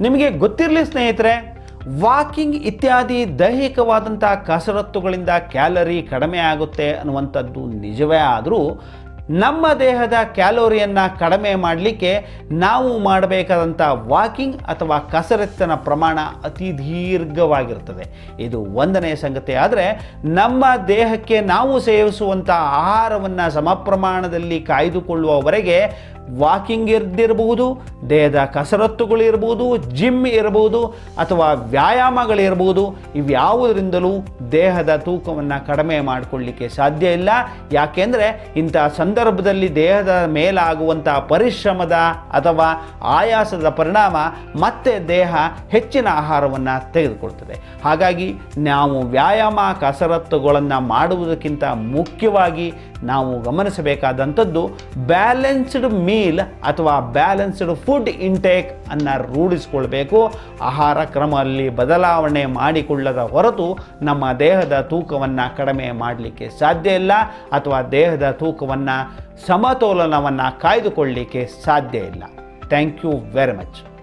ನಿಮಗೆ ಗೊತ್ತಿರಲಿ ಸ್ನೇಹಿತರೆ ವಾಕಿಂಗ್ ಇತ್ಯಾದಿ ದೈಹಿಕವಾದಂಥ ಕಸರತ್ತುಗಳಿಂದ ಕ್ಯಾಲರಿ ಕಡಿಮೆ ಆಗುತ್ತೆ ಅನ್ನುವಂಥದ್ದು ನಿಜವೇ ಆದರೂ ನಮ್ಮ ದೇಹದ ಕ್ಯಾಲೋರಿಯನ್ನು ಕಡಿಮೆ ಮಾಡಲಿಕ್ಕೆ ನಾವು ಮಾಡಬೇಕಾದಂಥ ವಾಕಿಂಗ್ ಅಥವಾ ಕಸರತ್ತಿನ ಪ್ರಮಾಣ ಅತಿ ದೀರ್ಘವಾಗಿರ್ತದೆ. ಇದು ಒಂದನೇ ಸಂಗತಿ. ಆದರೆ ನಮ್ಮ ದೇಹಕ್ಕೆ ನಾವು ಸೇವಿಸುವಂಥ ಆಹಾರವನ್ನು ಸಮ ಪ್ರಮಾಣದಲ್ಲಿ ಕಾಯ್ದುಕೊಳ್ಳುವವರೆಗೆ ವಾಕಿಂಗ್ ಇರ್ದಿರಬಹುದು, ದೇಹದ ಕಸರತ್ತುಗಳಿರ್ಬೋದು ಜಿಮ್ ಇರಬಹುದು ಅಥವಾ ವ್ಯಾಯಾಮಗಳಿರ್ಬೋದು ಇವ್ಯಾವುದರಿಂದಲೂ ದೇಹದ ತೂಕವನ್ನು ಕಡಿಮೆ ಮಾಡಿಕೊಳ್ಳಿಕ್ಕೆ ಸಾಧ್ಯ ಇಲ್ಲ. ಯಾಕೆಂದರೆ ಇಂಥ ಸಂದರ್ಭದಲ್ಲಿ ದೇಹದ ಮೇಲಾಗುವಂಥ ಪರಿಶ್ರಮದ ಅಥವಾ ಆಯಾಸದ ಪರಿಣಾಮ ಮತ್ತೆ ದೇಹ ಹೆಚ್ಚಿನ ಆಹಾರವನ್ನು ತೆಗೆದುಕೊಳ್ತದೆ. ಹಾಗಾಗಿ ನಾವು ವ್ಯಾಯಾಮ ಕಸರತ್ತುಗಳನ್ನು ಮಾಡುವುದಕ್ಕಿಂತ ಮುಖ್ಯವಾಗಿ ನಾವು ಗಮನಿಸಬೇಕಾದಂಥದ್ದು ಬ್ಯಾಲೆನ್ಸ್ಡ್ ಮೀಲ್ ಅಥವಾ ಬ್ಯಾಲೆನ್ಸ್ಡ್ ಫುಡ್ ಇಂಟೇಕ್ ಅನ್ನು ರೂಢಿಸಿಕೊಳ್ಬೇಕು. ಆಹಾರ ಕ್ರಮದಲ್ಲಿ ಬದಲಾವಣೆ ಮಾಡಿಕೊಳ್ಳದ ಹೊರತು ನಮ್ಮ ದೇಹದ ತೂಕವನ್ನು ಕಡಿಮೆ ಮಾಡಲಿಕ್ಕೆ ಸಾಧ್ಯ ಇಲ್ಲ. ಅಥವಾ ದೇಹದ ತೂಕವನ್ನು ಸಮತೋಲನವನ್ನು ಕಾಯ್ದುಕೊಳ್ಳಲಿಕ್ಕೆ ಸಾಧ್ಯ ಇಲ್ಲ. Thank you very much